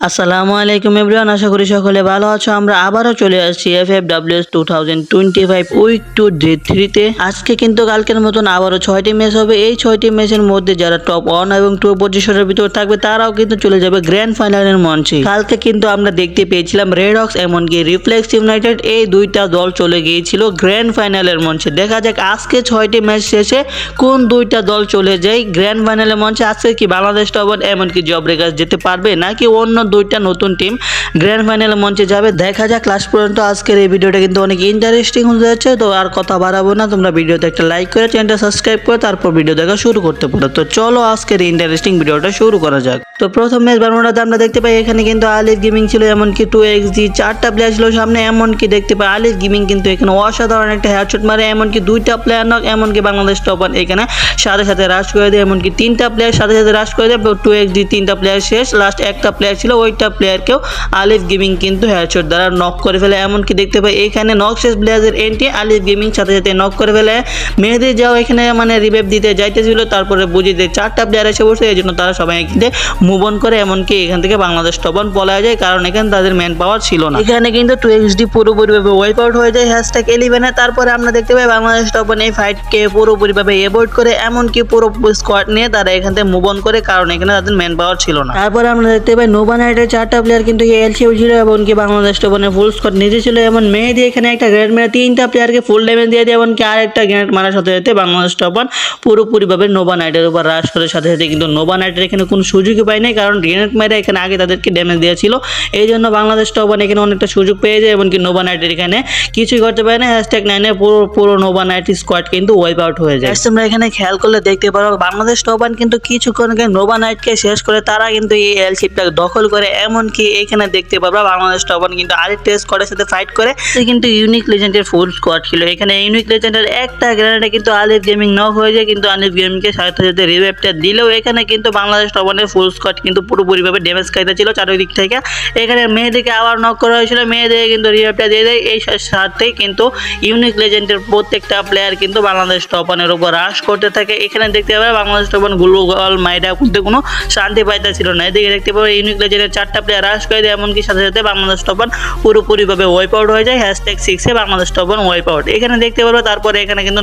আসসালামু আলাইকুম এভরিওয়ান, আশা করি সকলে ভালো আছো। আমরা আবারও চলে আসছি F F WS two thousand twenty five week two থ্রিতে আজকে কিন্তু কালকের মতন আবারও ছয়টি ম্যাচ হবে। এই ছয়টি ম্যাচের মধ্যে যারা টপ ওয়ান এবং টু পজিশনের ভিতর থাকবে, তারাও কিন্তু চলে যাবে গ্র্যান্ড ফাইনালের মঞ্চে। কালকে কিন্তু আমরা দেখতে পেয়েছিলাম রেড হক্স এমনকি রিফ্লেক্স ইউনাইটেড এই দুইটা দল চলে গিয়েছিল গ্র্যান্ড ফাইনালের মঞ্চে। দেখা যাক আজকে ছয়টি ম্যাচ শেষে কোন দুইটা দল চলে যায় গ্র্যান্ড ফাইনালের মঞ্চে। আজকে কি বাংলাদেশ ওয়ান এমনকি জব রেগার্স যেতে পারবে নাকি অন্য দুইটা নতুন টিম গ্র্যান্ড ফাইনালের মঞ্চে যাবে। দেখা যাক লাস্ট পর্যন্ত আজকের এই ভিডিওটা কিন্তু অনেক ইন্টারেস্টিং হয়ে যাচ্ছে, তো আর কথা বাড়াবো না। তোমরা ভিডিওতে একটা লাইক করে চ্যানেলটা সাবস্ক্রাইব করে, তারপর ভিডিও দেখা শুরু করতে পারো। তো চলো আজকের ইন্টারেস্টিং ভিডিওটা শুরু করা যাক। তো প্রথম ম্যাচ বারমুডাতে আমরা দেখতে পাই, এখানে কিন্তু আলিফ গেমিং ছিল, এমনকি টু এক্স জি চারটা প্লেয়ার ছিল সামনে, এমনকি দেখতে পাই আলিফ গেমিং কিন্তু এখানে অসাধারণ একটা হেয়ারশট মারে, এমনকি দুইটা প্লেয়ার নক এমনকি বাংলাদেশ টপার এখানে সাথে সাথে রাশ করে দেয়, এমনকি তিনটা প্লেয়ার সাথে সাথে রাশ করে দেয় টু এক্স জি তিনটা প্লেয়ার শেষ লাস্ট একটা প্লেয়ার ছিল ওইটা প্লেয়ারকেও আলিফ গেমিং কিন্তু হেয়ারশট দ্বারা নক করে ফেলে। এমনকি দেখতে পাই এখানে নক শেষ প্লেয়ারের এন্ট্রি আলিফ গেমিং সাথে সাথে নক করে ফেলে। মেহেদি যাও এখানে মানে রিভাইভ দিতে যাইতেছিল তারপরে বুঝিয়ে দেয় চারটা প্লেয়ার এসে বসে এই জন্য তারা সবাই এখানে মুভ অন করে এমনকি এখান থেকে বাংলাদেশ টপন পলায় যায় কারণ এখানে তাদের ম্যান পাওয়ার ছিল না। এখানে কিন্তু টু এক্স ডি পুরোপুরিভাবে ওয়াইপ আউট হয়ে যায় হ্যাশট্যাগ এলিভেনে তারপরে আমরা দেখতে পাই বাংলাদেশ টপন এই ফাইটকে পুরোপুরিভাবে এভয়েড করে এমনকি পুরো স্কোয়াড নিয়ে তারা এখান থেকে মুভ অন করে কারণ এখানে তাদের ম্যান পাওয়ার ছিল না। তারপরে আমরা দেখতে পাই নোভা নাইটের চারটা প্লেয়ার কিন্তু এলসিও ছিল এমনকি বাংলাদেশ টপনের ফুল স্কোয়াড নিজে ছিল এমন মেহেদি এখানে একটা গ্রেনেড মেরে তিনটা প্লেয়ারকে ফুল ড্যামেজ দিয়ে দিয়ে এমনকি আরেকটা গ্রেনেড মারার সাথে সাথে বাংলাদেশ টপন পুরোপুরিভাবে নোভা নাইটের উপর রাশ করে সাথে সাথে কিন্তু নোভা নাইটের এখানে কোনো সুযোগই পায় নাই কারণ গ্রেনেড মেরে এখানে আগে তাদেরকে ড্যামেজ দিয়েছিল। এই জন্য বাংলাদেশ টপন এখানে অনেকটা সুযোগ পেয়ে যায় এবং এমনকি নোভা নাইটের এখানে কিছুই করতে পারে না। হ্যাশট্যাগ নাইনে পুরো পুরো নোভা নাইট স্কোয়াড কিন্তু ওয়াইপ আউট হয়ে যায়। তোমরা এখানে খেয়াল করলে দেখতে পারো বাংলাদেশ টপান কিন্তু কিছুক্ষণ নোভা নাইটকে শেষ করে তারা কিন্তু এই এলশিপটা দখল করে এমনকি এখানে দেখতে পারবা বাংলাদেশ টপান কিন্তু আরেকটা স্কোয়াডের সাথে ফাইট করে। কিন্তু ইউনিক লেজেন্ডের ফুল স্কোয়াড ছিল। এখানে ইউনিক লেজেন্ডের একটা গ্রেনেডে কিন্তু আলিফ গেমিং নক হয়ে যায়, কিন্তু আলিফ গেমিংকে সাথে সাথে রিভাইভটা দিলেও এখানে কিন্তু বাংলাদেশ টপানের ফুল স্কোয়াড কিন্তু পুরোপুরিভাবে ড্যামেজ খাইতে ছিল চারিদিক থেকে। এখানে মেয়েদেরকে আবার নক করা হয়েছিল মেয়েদের কিন্তু রিভাইভটা দিয়ে দেয়। এই সাথেই কিন্তু ইউনিক লেজেন্ডের প্রত্যেকটা প্লেয়ার কিন্তু বাংলাদেশ টপানের উপর হ্রাস করতে থাকে। এখানে দেখতে পাবে বাংলাদেশ টপান গ্লোবাল মাইডা কিন্তু কোনো শান্তি পাইতেছিল না। এদিকে দেখতে পাবে ইউনিক লেজেন্ডের চারটা প্লেয়ার হ্রাস করে দেয়, এমনকি সাথে সাথে বাংলাদেশ টপান পুরোপুরিভাবে ওয়াইপ আউট হয়ে যায়। হ্যাশট্যাগ সিক্সে বাংলাদেশ টপান ওয়াইপ আউট এখানে দেখতে পারবে, তারপরে এখানে কিন্তু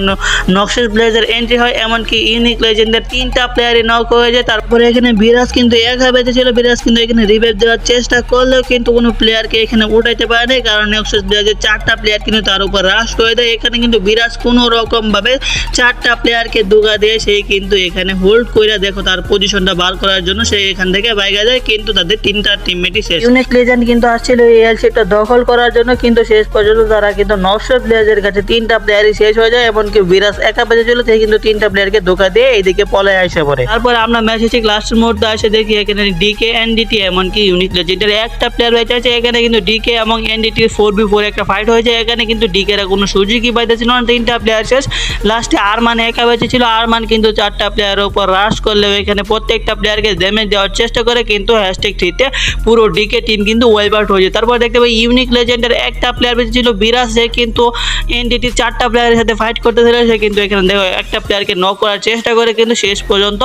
নকশেস ব্লেজের এন্ট্রি হয়, এমনকি ইউনিক লেজেন্ডের তিনটা প্লেয়ারই নক হয়ে যায়। তারপরে এখানে বিরাজ কিন্তু এক বেঁচে ছিল। বিরাজ কিন্তু এখানে রিভাইভ দেওয়ার চেষ্টা করলেও কিন্তু কোনো প্লেয়ারকে এখানে উঠাইতে পারে না কারণ নকশেস ব্লেজের চারটা প্লেয়ার কিন্তু তার উপর হ্রাস করে দেয়। এখানে কিন্তু বিরাজ কোনো রকম ভাবে চারটা প্লেয়ারকে দুগা দিয়ে সেই কিন্তু এখানে হোল্ড করে দেখো, তার পজিশনটা বার করার জন্য সে এখান থেকে বাইরে যায়, কিন্তু তাদের তিনটা টিমমেটই শেষ। ইউনিক লেজেন্ড কিন্তু আসছিল এই এলসিটা দখল করার জন্য কিন্তু শেষ পর্যন্ত তারা কিন্তু নকশা প্লেয়ারের কাছে তিনটা প্লেয়ারই শেষ হয়ে যায় এমনকি বিরাজ একা বেঁচে ছিল সে কিন্তু তিনটা প্লেয়ারকে ধোকা দিয়ে এইদিকে পলায় আসে পড়ে তারপর আমরা ম্যাচ ঠিক লাস্ট মুহূর্তে আসে দেখি এখানে ডিকে এনডিটি এমনকি ইউনিক লেজেন্ডের একটা প্লেয়ার বেঁচে আছে এখানে কিন্তু ডিকে এবং এনডিটি ফোর বি ফোর একটা ফাইট হয়েছে এখানে কিন্তু ডিকের কোনো সুযোগই পাইতেছিল না তিনটা প্লেয়ার শেষ। লাস্টে আরমান একা বেঁচে ছিল আরমান কিন্তু চারটা প্লেয়ারের উপর রাশ করলেও এখানে প্রত্যেকটা প্লেয়ারকে ড্যামেজ দেওয়ার চেষ্টা করে কিন্তু হ্যাশট্যাগ থ্রিতে পুরো ডিকে টিম কিন্তু ওয়াইপ আউট হয়েছে। তারপর দেখতে পাই ইউনিক লেজেন্ডের একটা প্লেয়ার বেঁচে ছিল বিরাজ, সে কিন্তু এনডিটির চারটা প্লেয়ারের সাথে ফাইট করতেছিল, সে কিন্তু এখানে দেখো একটা প্লেয়ারকে নক করার চেষ্টা করে কিন্তু শেষ পর্যন্ত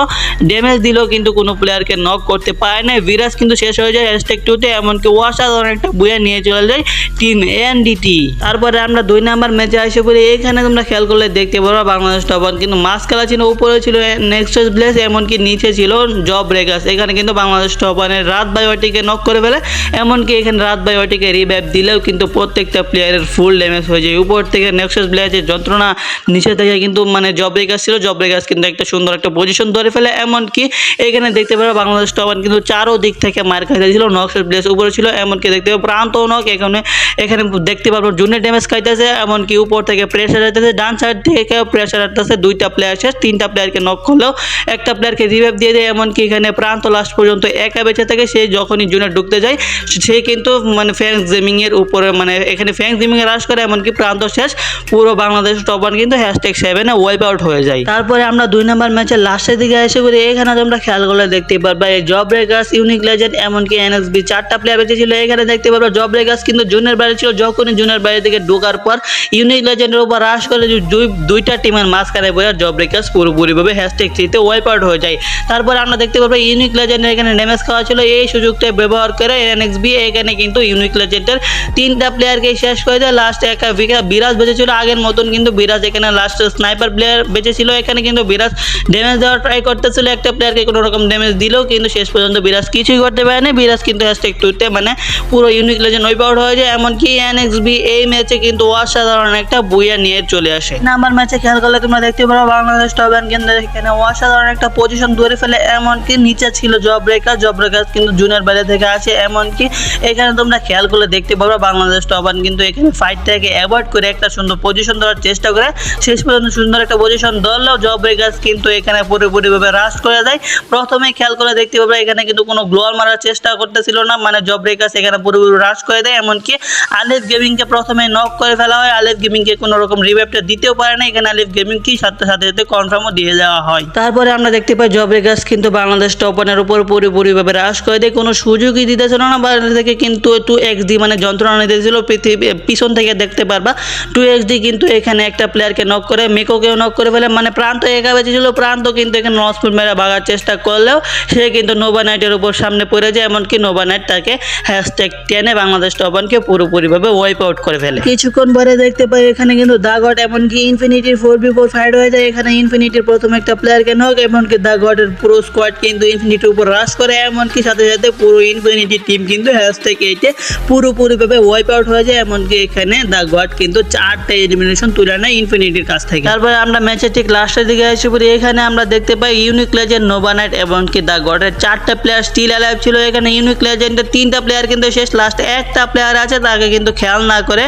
ড্যামেজ দিলেও কিন্তু কোনো প্লেয়ারকে নক করতে পারে না বিরাজ কিন্তু শেষ হয়ে যায় হ্যাশট্যাগ টুতে এমনকি অসাধারণ একটা বুয়া নিয়ে চলে যায় টিম এনডিটি তারপরে আমরা দুই নাম্বার ম্যাচে আসে বলি, এখানে তোমরা খেয়াল করলে দেখতে পারো বাংলাদেশ টপার কিন্তু মাছ খেলা ছিল, উপরে ছিল নেক্সট প্লেস এমনকি নিচে ছিল জব রেগাস এখানে কিন্তু বাংলাদেশ টপারের রাত বাই নক করে ফেলে। এমনকি এখানে রাত বাই ওয়াটিকে রিভাইভ দিলেও কিন্তু প্রত্যেকটা প্লেয়ারের ফুল ড্যামেজ হয়ে যায়। উপর থেকে নেক্সট প্লেয়ারের যন্ত্রণা, নিচে থেকে কিন্তু মানে জব গাছ ছিল জবরে গাছ কিন্তু একটা সুন্দর একটা পজিশন ধরে ফেলে। এমনকি এখানে দেখতে পারো বাংলাদেশ টপার কিন্তু চারো দিক থেকে মার খাইতেছিল নক্সের প্লেস উপরে ছিল। এমনকি দেখতে পাবো প্রান্ত নক এখানে এখানে দেখতে পারব জুনিয়র ড্যামেজ খাইতেছে। এমনকি উপর থেকে প্রেশার আসতেছে ডান সাইড থেকে প্রেশার আসতেছে দুইটা প্লেয়ার শেষ, তিনটা প্লেয়ারকে নক করলেও একটা প্লেয়ারকে রিভাইভ দিয়ে দেয়। এমনকি এখানে প্রান্ত লাস্ট পর্যন্ত একা বেঁচে থাকে সে যখনই জুনিয়র ঢুকতে যায় সে কিন্তু মানে ফ্যাংস গেমিংয়ের উপরে মানে এখানে ফ্যাংস গেমিংয়ে রাশ করে, এমনকি প্রান্ত শেষ, পুরো বাংলাদেশ টপার কিন্তু হ্যাশট্যাগ সেভেনে ওয়াইপ আউট হয়ে যায়। তারপরে আমরা দুই নম্বর ম্যাচের লাস্টের দিকে এসে বলি এখানে তোমরা খেয়াল করলে দেখতে পারবা, এই জব রেগার্স ইউনিক লেজেন্ড এমনকি এনএসবি চারটা প্লেয়ার বেঁচে ছিল, এখানে দেখতে পারবা জব রেগার্স কিন্তু জুনের বাইরে ছিল, যখনই জুনের বাইরে থেকে ঢোকার পর ইউনিক লেজেন্ডের উপর রাশ করে দুই, দুইটা টিমের মাঝখানে বসে জব রেগার্স পুরোপুরিভাবে হ্যাশট্যাগ থ্রিতে ওয়াইপ আউট হয়ে যায়। তারপরে আমরা দেখতে পারব ইউনিক লেজেন্ডের এখানে ড্যামেজ খাওয়া ছিল, এই সুযোগটা ব্যবহার করে এনএক্সবি এখানে কিন্তু ইউনিক লেজেন্ডের তিনটা প্লেয়ারকে শেষ করে দেয়। লাস্ট একা বিরাজ বেঁচেছিল। আগের মতন কিন্তু বিরাজ এখানে লাস্ট স্নাইপার প্লেয়ার বেঁচেছিল। এখানে কিন্তু বিরাজ ড্যামেজ দেওয়ার ট্রাই করতেছিল। একটা প্লেয়ারকে কোনো রকম ড্যামেজ দিলেও কিন্তু শেষ পর্যন্ত বিরাজ কিছুই করতে পারেনি। বিরাজ কিন্তু হ্যাশট্যাগ টুতে মানে পুরো ইউনিক লেজেন্ড ওয়াইপ আউট হয়ে যায়। এমনকি এনএক্সবি এই ম্যাচে কিন্তু অসাধারণ একটা বুইয়া নিয়ে চলে আসে। নাম্বার ম্যাচে খেয়াল করলে তোমরা দেখতে পারো বাংলাদেশ টপ অ্যান্ড কেন্দ্রে এখানে অসাধারণ একটা পজিশন ধরে ফেলে। এমনকি নিচে ছিল জব ব্রেকার জব ব্রেকার কিন্তু জুনিয়র বাইরে থেকে আসে, এমনকি এখানে তোমরা খেয়াল করলে দেখতে পারো বাংলাদেশ টপ অ্যান্ড কিন্তু এখানে ফাইটটাকে অ্যাভয়েড করে একটা সুন্দর পজিশন ধরার চেষ্টা করে। শেষ পর্যন্ত সুন্দর একটা পজিশন ধরলেও জব ব্রেকার্স কিন্তু এখানে পুরোপুরিভাবে রাশ করে দেয়। প্রথমে খেয়াল করে দেখতে পারো এখানে কিন্তু কোনো গ্লোয়াল মারার চেষ্টা করতেছিল না মানে জব ব্রেকার্স এখানে পুরোপুরি রাশ করে দেয়, এমনকি আলিফ গেমিংকে প্রথমে নক করে ফেলা হয়। আলিফ গেমিংকে কোনো রকম রিভাইভটা দিতেও পারে না, এখানে আলিফ গেমিং কি সাথে সাথে সাথে কনফার্মও দিয়ে দেওয়া হয়। তারপরে আমরা দেখতে পাই জব ব্রেকার্স কিন্তু বাংলাদেশ টপনের উপর পুরোপুরিভাবে রাশ করে দেয়। কোনো সুযোগই দিতেছিল না বাইরে থেকে কিন্তু টু এক্স ডি মানে যন্ত্রণা নিতেছিল পৃথিবী, পিছন থেকে দেখতে পারবা। টু এক্স ডি কিন্তু এখানে একটা প্লেয়ারকে নক করে, মেকোকেও নক করে ফেলে মানে প্রান্ত একা বেঁচেছিল প্রান্ত কিন্তু এখানে নসপুর মেরে ভাগার চেষ্টা করলেও সে কিন্তু নোভা নাইটের উপর সামনে পড়ে যায়, এমনকি নোভা নাইট তাকে হ্যাশট্যাগ টেনে বাংলাদেশ টপনকে পুরোপুরিভাবে ওয়াইপ আউট করে ফেলে। কিছুক্ষণ পরে দেখতে পাই এখানে কিন্তু দা দাগট এমনকি ইনফিনিটির ফোর বি ফোর ফাইট হয়ে যায়, এখানে ইনফিনিটির প্রথম একটা প্লেয়ারকে নক এমনকি দাগটের পুরো স্কোয়াড কিন্তু ইনফিনিটির উপর রাশ করে, এমনকি সাথে সাথে পুরো ইনফিনিটি টিম কিন্তু হ্যাশট্যাগ এইটে পুরোপুরিভাবে ওয়াইপ আউট হয়ে যায়, এমনকি এখানে দ্য গড কিন্তু চারটা এলিমিনেশন তুলে নেয় ইনফিনিটির কাছ থেকে। তারপরে আমরা ম্যাচের ঠিক লাস্টের দিকে এসে পড়ি। এখানে আমরা দেখতে পাই ইউনিক লেজেন্ড নোবানাইট এমনকি দা গডের চারটা প্লেয়ার স্টিল অ্যালাইভ ছিল। এখানে ইউনিক লেজেন্ডের তিনটা প্লেয়ার কিন্তু শেষ। লাস্টে একটা প্লেয়ার আছে, তাকে কিন্তু খেয়াল না করে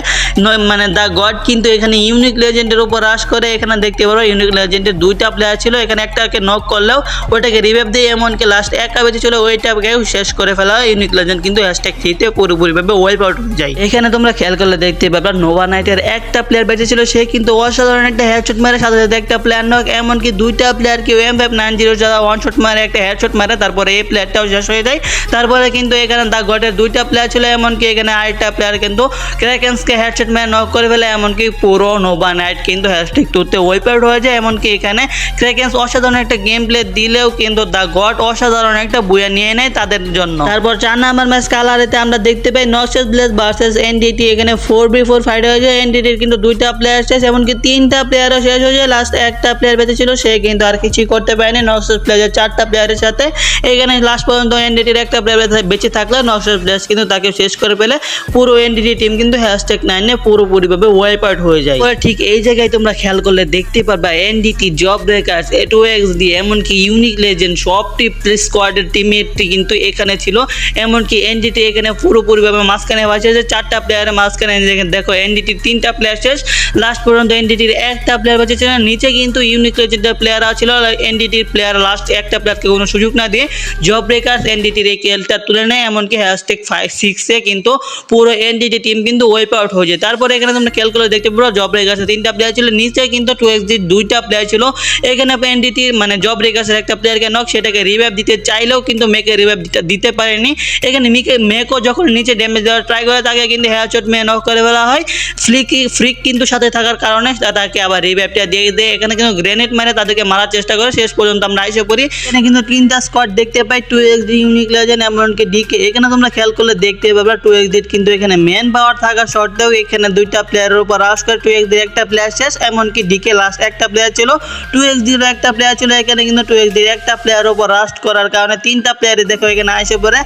মানে দ্য গড কিন্তু এখানে ইউনিক লেজেন্ডের উপর রাশ করে। এখানে দেখতে পারো ইউনিক লেজেন্ডের দুইটা প্লেয়ার ছিল। এখানে একটাকে নক করলেও ওইটাকে রিভাইভ দিয়ে, এমনকি লাস্ট একটা বেঁচে ছিল, ওইটাকেও শেষ করে ফেলা ইউনিক লেজেন্ড কিন্তু হ্যাশট্যাগ থ্রিতে পুরোপুরিভাবে ওয়াইপ আউট হয়ে যায়। এখানে তোমরা খেয়াল করলে দেখতে পাবে নোভা নাইটের একটা প্লেয়ার বেঁচে ছিল, সে কিন্তু অসাধারণ একটা হেডশট মারে সাথে সাথে একটা প্লেয়ার নক এমনকি দুইটা প্লেয়ার কেউ এম ফাইভ নাইন জিরো যারা ওয়ান শট মারে, একটা হেডশট মারে, তারপরে এই প্লেয়ারটাও শেষ হয়ে যায়। তারপরে কিন্তু এখানে দা গটের দুইটা প্লেয়ার ছিল, এমনকি এখানে আরেকটা প্লেয়ার কিন্তু ক্র্যাকেন্সকে হেডশট মেরে নক করে ফেলে, এমনকি পুরো নোভা নাইট কিন্তু হ্যাশট্যাগ টুতে ওয়াইপ আউট হয়ে যায়। এমনকি এখানে ক্র্যাকেন্স অসাধারণ একটা গেম প্লে দিলেও কিন্তু দা গট অসাধারণ একটা বুয়া নিয়ে নেয়, তাদের জন্য তারপর চার নাম্বার ম্যাচ কালারেতে আমরা দেখতে পাই নক্সেস ব্লেস ভার্সেস এনডিটি এখানে ফোর বি ফোর ফাইট হয়ে যায় এনডিটির কিন্তু দুইটা প্লেয়ার শেষ এমনকি তিনটা প্লেয়ারও শেষ হয়ে যায় লাস্ট একটা প্লেয়ার বেঁচে ছিল সে কিন্তু আর কিছুই করতে পারেনি নক্সেস প্লেয়ারের চারটা প্লেয়ারের সাথে। এখানে লাস্ট পর্যন্ত এনডিটির একটা প্লেয়ার বেঁচে থাকলে নক্সেস প্লেয়ার কিন্তু তাকে শেষ করে ফেলে। পুরো এনডিটি টিম কিন্তু হ্যাশট্যাগ নাইনে পুরোপুরিভাবে ওয়াইপ আউট হয়ে যায়। ঠিক এই জায়গায় তোমরা খেয়াল করলে দেখতে পারবা এনডিটি জব ব্রেকার্স এটু এক্স ডি এমনকি ইউনিক লেজেন্ড সবটি স্কোয়াডের টিমের কিন্তু এখানে ছিল, এমনকি এনডিটি এখানে পুরোপুরিভাবে মাঝখানে বাঁচে যে চারটা প্লেয়ারের মাঝখানে দেখো এনডিটির তিনটা প্লেয়ার শেষ লাস্ট পর্যন্ত এনডিটির একটা প্লেয়ার বেঁচে ছিল নিচে কিন্তু ইউনিক লেজেন্ডের প্লেয়ার ছিল এনডিটির প্লেয়ার লাস্ট একটা প্লেয়ারকে কোনো সুযোগ না দিয়ে জব ব্রেকার্স এনডিটির এই কেলটা তুলে নেয়, এমনকি হ্যাশট্যাগ ফাইভ সিক্সে কিন্তু পুরো এনডিটি টিম কিন্তু ওয়াইপ আউট হয়ে যায়। তারপরে এখানে তোমরা খেয়াল করে দেখতে পারো জব ব্রেকার্সের তিনটা প্লেয়ার ছিল, নিচে কিন্তু টু এক্স দুইটা প্লেয়ার ছিল, এখানে এনডিটির মানে জব ব্রেকার্সের একটা প্লেয়ারকে নক সেটাকে রিভাইভ দিতে চাইলেও কিন্তু মেকে রিভাইভ দিতে পারেনি। এখানে মিকে মেকও যখন নিচে ড্যামেজ দেওয়ার ট্রাই করে, তাকে কিন্তু হেয়ারচট মেয়ে নক করে ফেলা হয়। ফ্লিকি ফ্রিক কিন্তু সাথে থাকার কারণে তাকে আবার রিভাইভটা দিয়ে দেয়। এখানে কিন্তু গ্রেনেড মেরে তাদেরকে মারার চেষ্টা করে। শেষ পর্যন্ত আমরা এসে পড়ি। এখানে কিন্তু তিনটা স্কোয়াড দেখতে পাই। Two X D unique legend এমনকি ডিকে এখানে তোমরা খেয়াল করলে দেখতে পাবে টু এক্স ডির কিন্তু এখানে মেন পাওয়ার থাকা সত্ত্বেও এখানে দুইটা প্লেয়ারের উপর রাশ করে। টু এক্স ডির একটা প্লেয়ার শেষ, এমনকি ডিকে লাস্ট একটা প্লেয়ার ছিল। টু এক্স ডির একটা প্লেয়ার ছিল। এখানে কিন্তু টু এক্স ডির একটা প্লেয়ারের উপর রাস্ট করার কারণে তিনটা প্লেয়ারই দেখো এখানে এসে পড়ে।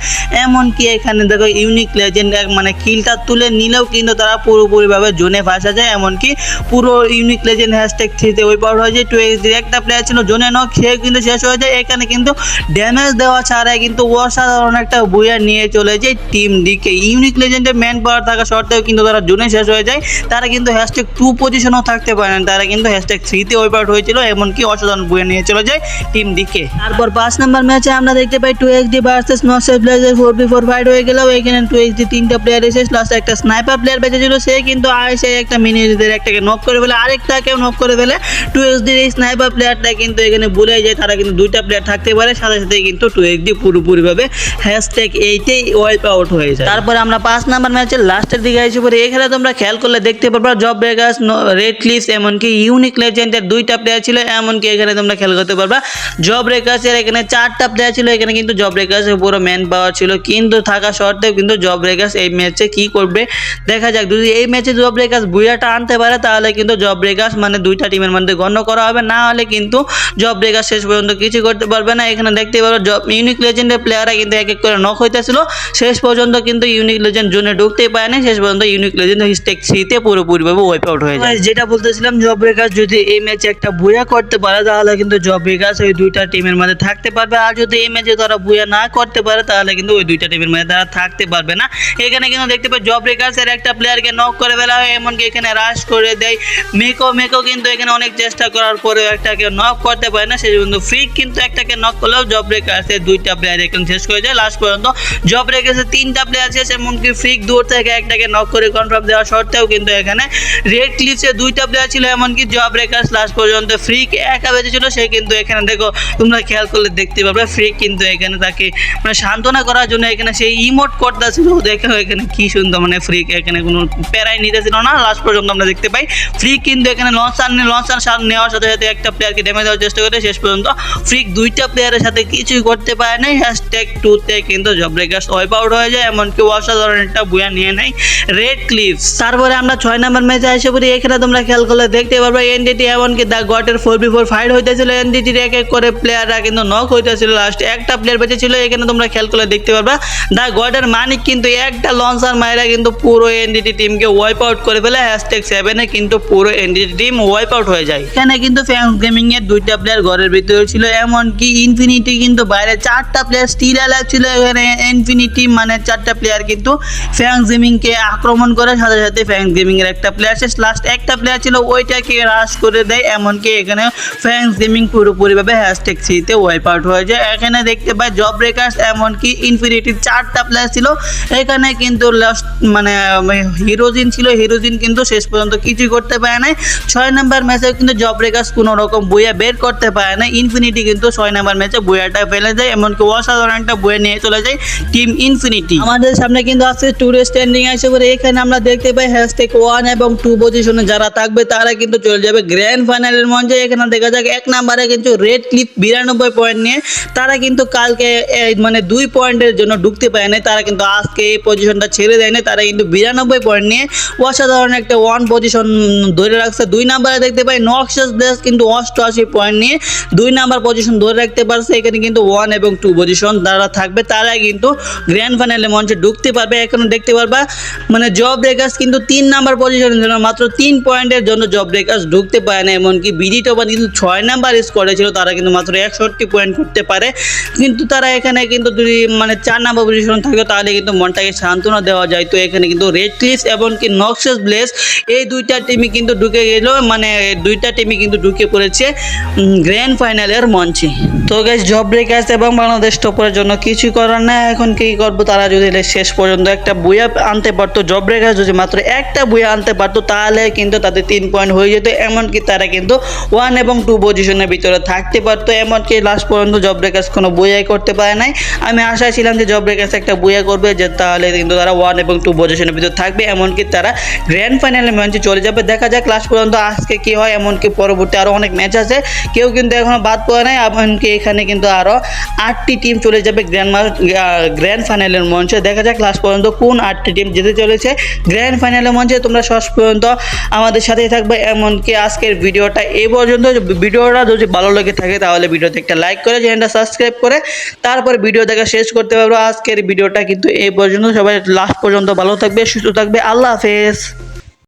এমনকি এখানে দেখো ইউনিক লেজেন্ড মানে কিলটা তুলে নিলেও কিন্তু তারা পুরোপুরিভাবে জোনে ফাঁসা যায় এমনকি পুরো ইউনিক লেজেন্ড হ্যাশট্যাগ থ্রিতে ওই পাওয়ার হয়ে যায় টু এক্স একটা প্লেয়ার ছিল, জোনে নক সে কিন্তু শেষ হয়ে যায় এখানে কিন্তু ড্যামেজ দেওয়া ছাড়াই কিন্তু অসাধারণ একটা বুয়া নিয়ে চলে যায় টিম ডিকে ইউনিক লেজেন্ডের ম্যান পাওয়ার থাকা সত্ত্বেও কিন্তু তারা জোনে শেষ হয়ে যায়। তারা কিন্তু হ্যাশট্যাগ টু পজিশনও থাকতে পারে না। তারা কিন্তু হ্যাশট্যাগ থ্রিতে ওই পাউট হয়েছিল, এমনকি অসাধারণ বুয়া নিয়ে চলে যায় টিম ডিকে তারপর পাঁচ নাম্বার ম্যাচে আমরা দেখতে পাই two X D versus নক্সেস blazer four v four fight হয়ে গেলেও এখানে টু এক্স ডি তিনটা প্লেয়ার এসে লাস্ট একটা স্নাইপার প্লেয়ার বেঁচে ছিল, সে কিন্তু আইসে একটা মিনিটদের একটাকে নক করে ফেলে, আরেকটাকেও নক করে ফেলে। টু এক্স ডির এই স্নাইপার প্লেয়ারটা কিন্তু এখানে ভুলে যায়, তারা কিন্তু দুইটা প্লেয়ার থাকতে পারে, সাথে সাথে কিন্তু টু এক্স ডি পুরোপুরিভাবে হ্যাশট্যাগ এইটাই ওয়াইপ আউট হয়ে যায়। তারপরে আমরা পাঁচ নাম্বার ম্যাচের লাস্টের দিকে এসে পড়ি এখানে তোমরা খেয়াল করলে দেখতে পারবা জব ব্রেকার্স রেড ক্লিপস এমনকি ইউনিক লেজেন্ডের দুইটা প্লেয়ার ছিল, এমনকি এখানে তোমরা খেয়াল করতে পারবা জব ব্রেকার্সের এখানে চারটা প্লেয়ার ছিল, এখানে কিন্তু জব ব্রেকার্সের পুরো ম্যান পাওয়ার ছিল। কিন্তু থাকা সত্ত্বেও কিন্তু জব ব্রেকার্স এই ম্যাচে কি করবে? দেখা যাক, যদি এই ম্যাচে জব ব্রেকার্স বুয়াটা আনতে পারে, তাহলে কিন্তু জব ব্রেকার্স মানে দুইটা টিমের মধ্যে গণ্য করা হবে। না হলে কিন্তু জব ব্রেকার শেষ পর্যন্ত কিছু করতে পারবে না। এখানে দেখতে পারো জব ইউনিক লেজেন্ডের প্লেয়াররা কিন্তু এক এক করে নক হইতেছিল। শেষ পর্যন্ত কিন্তু ইউনিক লেজেন্ড জোনে ঢুকতেই পারেনি শেষ পর্যন্ত ইউনিক লেজেন্ড স্টেক থ্রিতে পুরোপুরিভাবে ওয়াইপ আউট হয়ে যায়। যেটা বলতেছিলাম জব ব্রেকার যদি এই ম্যাচে একটা বুয়া করতে পারে, তাহলে কিন্তু জব ব্রেকার ওই দুইটা টিমের মধ্যে থাকতে পারবে। আর যদি এই ম্যাচে তারা বুয়া না করতে পারে, তাহলে কিন্তু ওই দুইটা টিমের মধ্যে তারা থাকতে পারবে না। এখানে কিন্তু দেখতে পাই জব ব্রেকার্সের একটা প্লেয়ারকে নক করে ফেলা হয়, এমনকি এখানে রাশ করে দেয়। মেকো মেকো কিন্তু এখানে অনেক চেষ্টা করার পরেও একটাকে নক করতে পারে না, সেই জন্য ফ্রিক কিন্তু একটাকে নক করলেও জব ব্রেকার্সের দুইটা প্লেয়ার এখানে শেষ করে যায় লাস্ট পর্যন্ত জব ব্রেকার্সের তিনটা প্লেয়ার শেষ, এমনকি ফ্রিক দূর থেকে একটাকে নক করে কনফার্ম দেওয়া সত্ত্বেও কিন্তু এখানে রেড ক্লিপসে দুইটা প্লেয়ার ছিল, এমনকি জব রেকার্স লাস্ট পর্যন্ত ফ্রিক একা বেঁচে ছিল, সে কিন্তু এখানে দেখো, তোমরা খেয়াল করলে দেখতে পাবে ফ্রিক কিন্তু এখানে তাকে মানে সান্ত্বনা করার জন্য এখানে সেই ইমোট করতেছিল দেখো এখানে কি সুন্দর মানে ফ্রি এখানে কোনো প্যারাই নিতেছিল না। লাস্ট পর্যন্ত আমরা দেখতে পাই। ফ্রি কিন্তু এখানে লঞ্চ আন লঞ্চ আন নেওয়ার সাথে সাথে একটা প্লেয়ারকে ড্যামেজ দেওয়ার চেষ্টা করে। শেষ পর্যন্ত ফ্রিক দুইটা প্লেয়ারের সাথে কিছুই করতে পারে নাই। হ্যাশট্যাগ টুতে কিন্তু জব ব্রেকার্স ওয়াইপ আউট হয়ে যায়। এমনকি অসাধারণ একটা বুয়া নিয়ে নেয় রেড ক্লিপস তারপরে আমরা ছয় নম্বর ম্যাচে এসে পড়ি। এখানে তোমরা খেয়াল করলে দেখতে পারবে এনডিটি এমনকি দ্য গটের ফোর বি ফোর ফাইট হইতেছিল। এনডিটির এক এক করে প্লেয়াররা কিন্তু নক হইতেছিল। লাস্ট একটা প্লেয়ার বেঁচে ছিল। এখানে তোমরা খেয়াল করলে দেখতে পারবে। দ্য গটের মানিক কিন্তু একটা লঞ্চার মায়েরা কিন্তু পুরো এনডিটি টিমকে ওয়াইপ আউট করে ফেলে। হ্যাশট্যাগ সেভেনে কিন্তু পুরো এনডিটি টিম ওয়াইপ আউট হয়ে যায়। এখানে কিন্তু ফ্যান্স গেমিং এর দুইটা প্লেয়ার ঘরের ভিতরে ছিল। এমনকি ইনফিনিটি কিন্তু বাইরে চারটা প্লেয়ার স্টিল অ্যালাইভ ছিল। এখানে ইনফিনিটি মানে চারটা প্লেয়ার কিন্তু ফ্যান্স গেমিংকে আক্রমণ করে। সাথে সাথে ফ্যান্স গেমিং এর একটা প্লেয়ার শেষ। লাস্ট একটা প্লেয়ার ছিল। ওইটাকে হ্রাস করে দেয়। এমনকি এখানে ফ্যান্স গেমিং পুরোপুরিভাবে হ্যাশট্যাগ সিতে ওয়াইপ আউট হয়ে যায়। এখানে দেখতে পাই জব ব্রেকার্স এমনকি ইনফিনিটি চারটা প্লেয়ার ছিল। এখানে কিন্তু লাস্ট মানে হিরোজিন ছিল। হিরোজিন কিন্তু শেষ পর্যন্ত কিছুই করতে পারে নাই। ছয় নম্বর ম্যাচে কিন্তু জব ব্রেকার্স কোনো রকম বইয়া বের করতে পারে না ইনফিনিটি কিন্তু ছয় নম্বর ম্যাচে বইয়াটা ফেলে যায় এমনকি অসাধারণ একটা বইয়ে নিয়ে চলে যায় টিম ইনফিনিটি আমাদের সামনে কিন্তু আজকে টুরে স্ট্যান্ডিং আসে করে এখানে আমরা দেখতে পাই হ্যাশট্যাগ ওয়ান এবং টু পজিশনে যারা থাকবে তারা কিন্তু চলে যাবে গ্র্যান্ড ফাইনালের মঞ্চে। এখানে দেখা যাক এক নম্বরে কিন্তু রেড ক্লিপ বিরানব্বই পয়েন্ট নিয়ে তারা কিন্তু কালকে এ, মানে দুই পয়েন্টের জন্য ঢুকতে পারে নাই। তারা কিন্তু আজকে এই পজিশনটা ছেড়ে দেয় না তারা কিন্তু বিরানব্বই পয়েন্ট নিয়ে অসাধারণ একটা ওয়ান পজিশন ধরে রাখছে। দুই নাম্বারে দেখতে পাই নক্সাস দেশ কিন্তু অষ্টআশি পয়েন্ট নিয়ে দুই নাম্বার পজিশন ধরে রাখতে পারছে। এখানে কিন্তু ওয়ান এবং টু পজিশন যারা থাকবে। তারা কিন্তু গ্র্যান্ড ফাইনালে মঞ্চে ঢুকতে পারবে। এখানে দেখতে পারবা মানে জব ব্রেকার্স কিন্তু তিন নাম্বার পজিশনের জন্য মাত্র তিন পয়েন্টের জন্য জব ব্রেকার্স ঢুকতে পারে না এমনকি বিডি টপার কিন্তু ছয় নাম্বার স্কোরে ছিল। তারা কিন্তু মাত্র একষট্টি পয়েন্ট করতে পারে। কিন্তু তারা এখানে কিন্তু যদি মানে চার নাম্বার পজিশন থাকতো তাহলে কিন্তু মনটাকে সান্ত্বনা দেওয়া যায়। তো এখানে কিন্তু রেড এবং কি নক্সাস ব্লেস এই দুইটা টিমই কিন্তু ঢুকে গেল মানে দুইটা টিমই কিন্তু ঢুকে পড়েছে গ্র্যান্ড ফাইনালের মঞ্চে। তো গ্যাস জব ব্রেকার্স এবং বাংলাদেশ টপরের জন্য কিছু করার না এখন কি করব? তারা যদি শেষ পর্যন্ত একটা বইয়া আনতে পারতো জব ব্রেকার্স যদি মাত্র একটা বইয়া আনতে পারতো, তাহলে কিন্তু তাদের তিন পয়েন্ট হয়ে যেত। এমনকি তারা কিন্তু ওয়ান এবং টু পজিশনের ভিতরে থাকতে পারতো। এমনকি লাস্ট পর্যন্ত জব ব্রেকার্স কোনো বইয়াই করতে পারে নাই। আমি আশায় ছিলাম যে জব ব্রেকার্স একটা বইয়া করবে, যে তাহলে কিন্তু তারা ওয়ান এবং টু পজিশনের ভিতরে থাকবে, এমনকি তারা গ্র্যান্ড ফাইনালের মঞ্চে চলে যাবে। দেখা যাক লাস্ট পর্যন্ত আজকে কি হয়, এমনকি পরবর্তী আরও অনেক ম্যাচ আছে। কেউ কিন্তু এখনও বাদ পড়ে নাই, এমনকি এখানে কিন্তু আরও আটটি টিম চলে যাবে গ্র্যান্ড গ্র্যান্ড ফাইনালের মঞ্চে। দেখা যাক লাস্ট পর্যন্ত কোন আটটি টিম যেতে চলেছে। গ্র্যান্ড ফাইনালের মঞ্চে তোমরা শেষ পর্যন্ত আমাদের সাথেই থাকবে। এমনকি আজকের ভিডিওটা এই পর্যন্ত। ভিডিওটা যদি ভালো লেগে থাকে, তাহলে ভিডিওতে একটা লাইক করে, চ্যানেলটা সাবস্ক্রাইব করে, তারপর ভিডিও দেখা শেষ করতে পারব। আজকের ভিডিওটা কিন্তু এই পর্যন্ত। সবাই লাস্ট পর্যন্ত ভালো থাকবে, সুস্থ থাকবে। আল্লাহ হাফেজ।